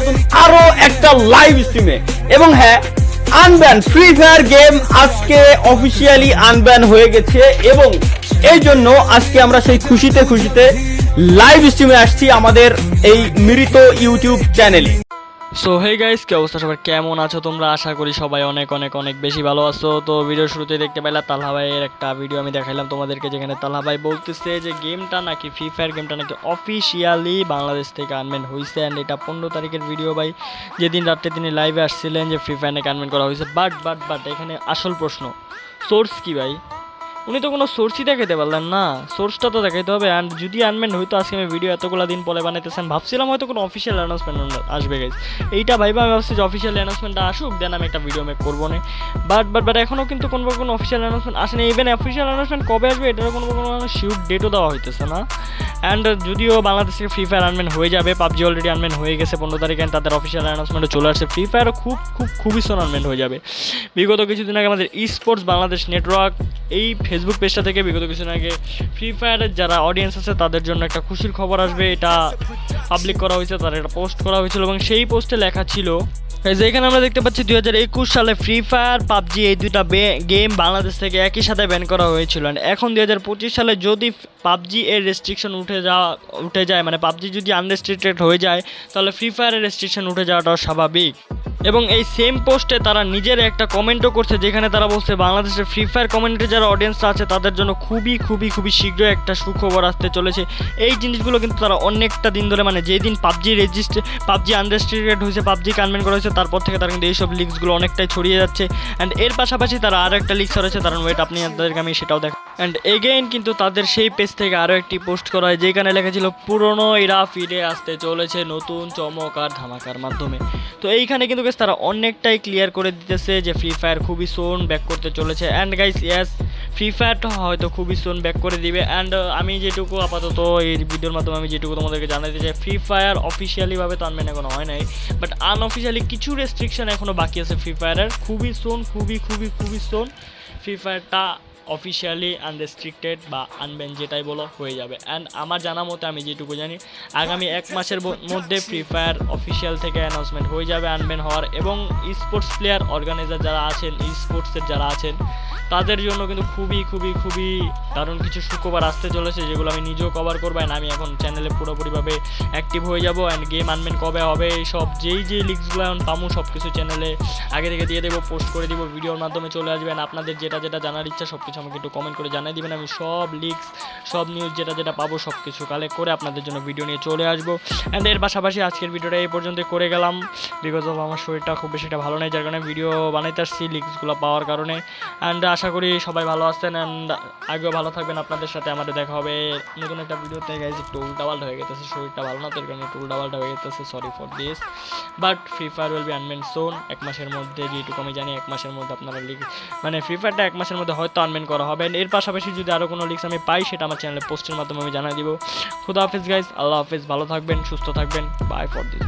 নতুন আরও একটা লাইভ স্ট্রিমে এবং হ্যাঁ আনব্যান ফ্রি ফায়ার গেম আজকে অফিসিয়ালি আনব্যান হয়ে গেছে এবং এই জন্য আজকে আমরা সেই খুশিতে খুশিতে লাইভ স্ট্রিমে আসছি আমাদের এই মৃত ইউটিউব চ্যানেলে সো হে গাইস কি অবস্থা? সবার কেমন আছো তোমরা? আশা করি সবাই অনেক অনেক অনেক বেশি ভালো আছো। তো ভিডিও শুরুতে দেখতে পাইলাম তালহা ভাইয়ের একটা ভিডিও আমি দেখাইলাম তোমাদেরকে, যেখানে তালহা ভাই বলতেছে যে গেমটা নাকি ফ্রি ফায়ার গেমটা নাকি অফিসিয়ালি বাংলাদেশ থেকে আনমেন্ট হয়েছে অ্যান্ড এটা পনেরো তারিখের ভিডিও ভাই। যেদিন রাত্রে তিনি লাইভে আসছিলেন যে ফ্রি ফায়ার নাকি আনমেন্ট করা হয়েছে বাট বাট বাট এখানে আসল প্রশ্ন সোর্স কি ভাই? উনি তো কোনো সোর্সই দেখাইতে পারলেন না। সোর্সটা তো দেখাইতে হবে। অ্যান্ড যদি আনমেন্ট হয়তো আজকে আমি ভিডিও এতগুলো দিন পরে বানাইতেছেন, ভাবছিলাম হয়তো কোনো অফিসিয়াল অ্যানাউন্সমেন্ট আসবে গাইজ এইটা ভাইবা আমি ভাবছি যে অফিসিয়াল অ্যানাউন্সমেন্টটা আসুক দেন আমি একটা ভিডিও মেক করব না। বাট বাট বাট এখনও কিন্তু কোনো কোনো অফিসিয়াল অ্যানাউন্সমেন্ট আসেনি। ইভেন অফিসিয়াল অ্যানাউন্সমেন্ট কবে আসবে, এটারও কোনো কোনো শিউট ডেটও দেওয়া হইতেছে না। অ্যান্ড যদিও বাংলাদেশ ফ্রি ফায়ার আনমেন্ট হয়ে যাবে পাবজি অলরেডি আনমেন্ট হয়ে গেছে, পনেরো তারিখে তাদের অফিসিয়াল অ্যানাউন্সমেন্টও চলে আসছে। ফ্রি ফায়ারও খুব খুব, খুবই সোন আনমেন্ট হয়ে যাবে। বিগত কিছুদিন আগে আমাদের ই স্পোর্টস বাংলাদেশ নেটওয়ার্ক এই ফেসবুক পেজটা থেকে বিগত কিছুদিন আগে ফ্রি ফায়ারের যারা অডিয়েন্স আছে, তাদের জন্য একটা খুশির খবর আসবে। এটা পাবলিক করা হয়েছে, তার একটা পোস্ট করা হয়েছিল এবং সেই পোস্টে লেখা ছিল যে এখানে আমরা দেখতে পাচ্ছি দুই হাজার একুশ সালে ফ্রি ফায়ার পাবজি এই দুইটা গেম বাংলাদেশ থেকে একই সাথে ব্যান করা হয়েছিল। এখন দুই হাজার পঁচিশ সালে যদি পাবজি এর রেস্ট্রিকশন উঠে যাওয়া, উঠে যায় মানে পাবজি যদি আনরেস্ট্রিক্টেড হয়ে যায়, তাহলে ফ্রি ফায়ারের রেস্ট্রিকশন উঠে যাওয়াটাও স্বাভাবিক। এবং এই সেম পোস্টে তারা নিজের একটা কমেন্টও করছে যেখানে তারা বলছে বাংলাদেশের ফ্রি ফায়ার কমেন্টে যারা অডিয়েন্সরা আছে, তাদের জন্য খুবই খুবই খুবই শীঘ্রই একটা সুখবর আসতে চলেছে। এই জিনিসগুলো কিন্তু তারা অনেকটা দিন ধরে মানে যেই দিন পাবজি রেজিস্ট্রে পাবজি আনরেস্ট্রিক্টেড হয়েছে, পাবজি কনভেন্ট করা হয়েছে, তারপর থেকে তারা কিন্তু এইসব লিক্সগুলো অনেকটাই ছড়িয়ে যাচ্ছে। অ্যান্ড এর পাশাপাশি তারা আর একটা লিক্স রয়েছে তার ওয়েট আপনি আপনাদেরকে আমি সেটাও দেখ অ্যান্ড এগেইন কিন্তু তাদের সেই পেজ থেকে আরও একটি পোস্ট করা হয়, যেখানে লেখা ছিল, পুরনো এরা ফিরে আসতে চলেছে নতুন চমক আর ধামাকার মাধ্যমে। তো এইখানে কিন্তু guys তারা অনেকটাই ক্লিয়ার করে দিতেছে যে ফ্রি ফায়ার খুবই সোন ব্যাক করতে চলেছে। অ্যান্ড গাইস ইয়াস ফ্রি ফায়ারটা হয়তো খুবই সোন ব্যাক করে দিবে। অ্যান্ড আমি যেটুকু আপাতত এই ভিডিওর মাধ্যমে আমি যেটুকু তোমাদেরকে জানাতে চাই ফ্রি ফায়ার অফিসিয়ালিভাবে তো আনবেন এখনও হয় নাই বাট আনঅফিসিয়ালি কিছু রেস্ট্রিকশন এখনও বাকি আছে ফ্রি ফায়ারের খুবই সোন খুবই খুবই খুবই সোন ফ্রি ফায়ারটা অফিসিয়ালি আনরেস্ট্রিক্টেড বা আনব্যান যেটাই বলো হয়ে যাবে। অ্যান্ড আমার জানা মতে আমি যেটুকু জানি, আগামী এক মাসের মধ্যে ফ্রি ফায়ার অফিসিয়াল থেকে অ্যানাউন্সমেন্ট হয়ে যাবে আনব্যান হওয়ার এবং স্পোর্টস প্লেয়ার অর্গানাইজার যারা আছেন স্পোর্টসের যারা আছেন, তাদের জন্য কিন্তু খুবই খুবই খুবই দারুণ কিছু সুখবর আসতে চলেছে যেগুলো আমি নিজেও কভার করব অ্যান্ড আমি এখন চ্যানেলে পুরোপুরিভাবে অ্যাক্টিভ হয়ে যাব অ্যান্ড গেম আনবেন কবে হবে সব যেই যেই লিঙ্কসগুলো এখন পামু সব কিছু চ্যানেলে আগে থেকে দিয়ে দেবো পোস্ট করে দিব ভিডিওর মাধ্যমে চলে আসবেন আপনাদের যেটা যেটা জানার ইচ্ছা সব কিছু আমাকে একটু কমেন্ট করে জানিয়ে দিবেন। আমি সব লিঙ্কস সব নিউজ যেটা যেটা পাবো সব কিছু কালেক্ট করে আপনাদের জন্য ভিডিও নিয়ে চলে আসব। অ্যান্ড এর পাশাপাশি আজকের ভিডিওটা এই পর্যন্ত করে গেলাম। বিকজ অফ আমার শরীরটা খুব বেশি ভালো নেই, যার কারণে ভিডিও বানাইতে আসছি লিঙ্কসগুলো পাওয়ার কারণে। অ্যান্ড আশা করি সবাই ভালো আছেন অ্যান্ড আগেও ভালো থাকবেন আপনাদের সাথে, আমাদের দেখা হবে নতুন একটা ভিডিওতে গাইজ একটু উল্টাপাল্টা হয়ে গেছে শরীরটা ভালো না তো এর কারণে একটু উল্টাপাল্টা হয়ে গেছে sorry for this but free fire will be unmanned soon এক মাসের মধ্যে, যেটুকু আমি জানি, এক মাসের মধ্যে আপনারা লিগ মানে ফ্রি ফায়ারটা এক মাসের মধ্যে হয়তো আনমেন করা হবে। এর পাশাপাশি যদি আরও কোনো লিক্স আমি পাই, সেটা আমার চ্যানেলে পোস্টের মাধ্যমে আমি জানাই দিব। খুদা হাফিজ গাইজ আল্লাহ হাফিজ। ভালো থাকবেন, সুস্থ থাকবেন। By for this